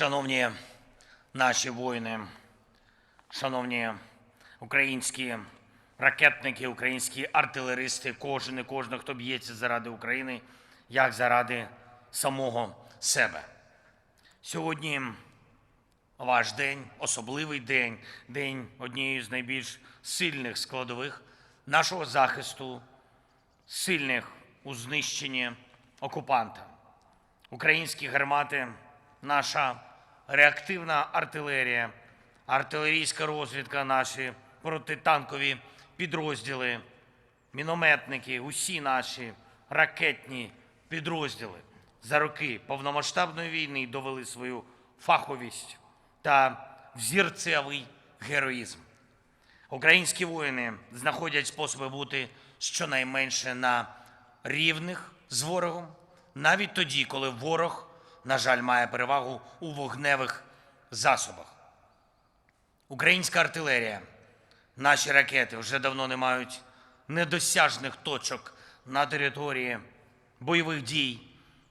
Шановні наші воїни, шановні українські ракетники, українські артилеристи, кожен і кожна, хто б'ється заради України, як заради самого себе. Сьогодні ваш день, особливий день, день однієї з найбільш сильних складових нашого захисту, сильних у знищенні окупанта. Українські гармати, наша реактивна артилерія, артилерійська розвідка, наші протитанкові підрозділи, мінометники, усі наші ракетні підрозділи за роки повномасштабної війни довели свою фаховість та взірцевий героїзм. Українські воїни знаходять способи бути щонайменше на рівних з ворогом, навіть тоді, коли ворог, на жаль, має перевагу у вогневих засобах. Українська артилерія, наші ракети вже давно не мають недосяжних точок на території бойових дій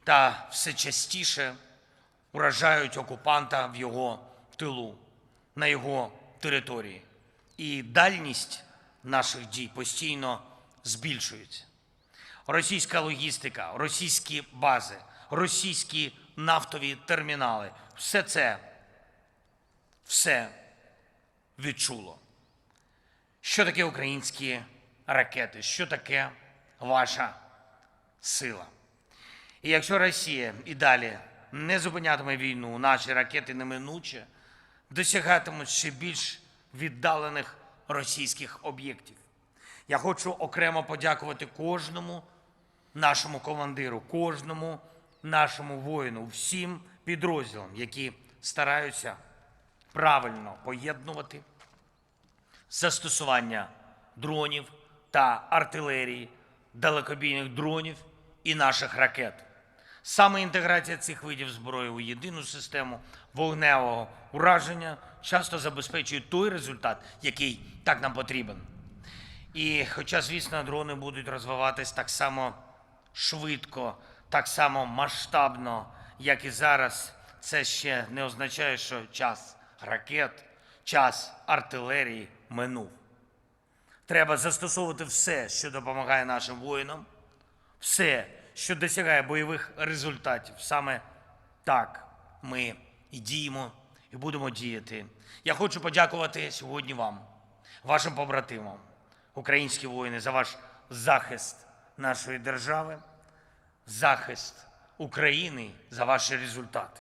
та все частіше уражають окупанта в його тилу, на його території. І дальність наших дій постійно збільшується. Російська логістика, російські бази, російські нафтові термінали все це все відчуло. Що таке українські ракети? Що таке ваша сила? І якщо Росія і далі не зупинятиме війну, наші ракети неминуче досягатимуть ще більш віддалених російських об'єктів. Я хочу окремо подякувати кожному нашому командиру, кожному нашому воїну, всім підрозділам, які стараються правильно поєднувати застосування дронів та артилерії, далекобійних дронів і наших ракет. Саме інтеграція цих видів зброї у єдину систему вогневого ураження часто забезпечує той результат, який так нам потрібен. І хоча, звісно, дрони будуть розвиватись так само швидко, так само масштабно, як і зараз, це ще не означає, що час ракет, час артилерії минув. Треба застосовувати все, що допомагає нашим воїнам, все, що досягає бойових результатів. Саме так ми і діємо, і будемо діяти. Я хочу подякувати сьогодні вам, вашим побратимам, українські воїни, за ваш захист нашої держави, захист України за ваші результати.